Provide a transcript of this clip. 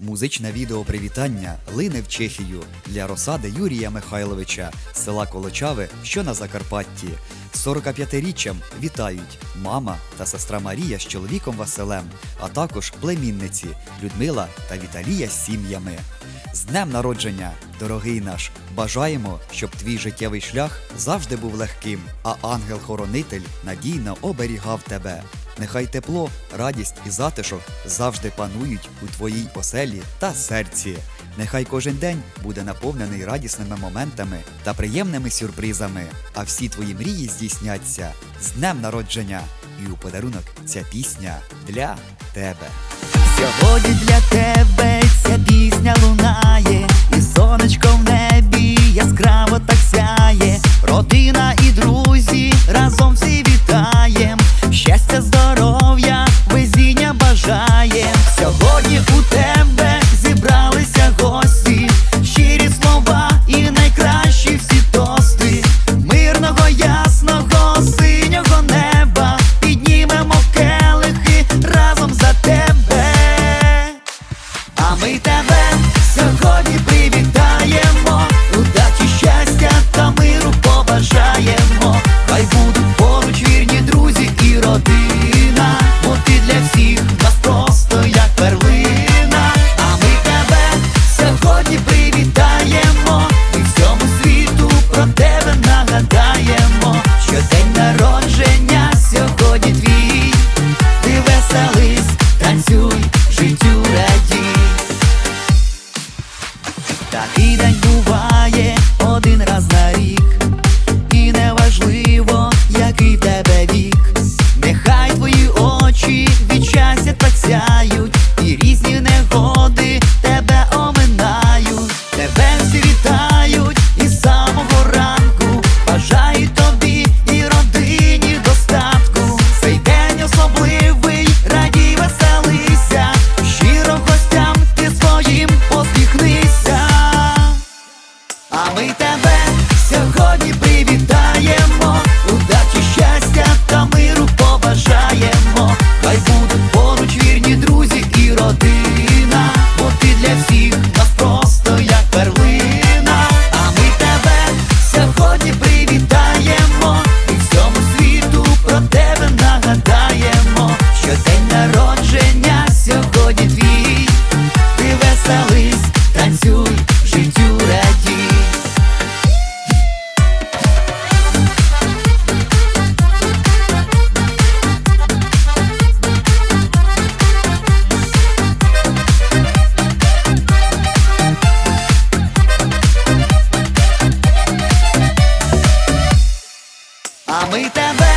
Музичне відео привітання лине в Чехію для розсади Юрія Михайловича з села Колочави, що на Закарпатті. 45-річчям вітають мама та сестра Марія з чоловіком Василем, а також племінниці Людмила та Віталія з сім'ями. З днем народження, дорогий наш! Бажаємо, щоб твій життєвий шлях завжди був легким, а ангел-хоронитель надійно оберігав тебе. Нехай тепло, радість і затишок завжди панують у твоїй оселі та серці. Нехай кожен день буде наповнений радісними моментами та приємними сюрпризами, а всі твої мрії здійсняться з днем народження. І у подарунок ця пісня для тебе. Сьогодні для тебе ця пісня лунає, ми тебе.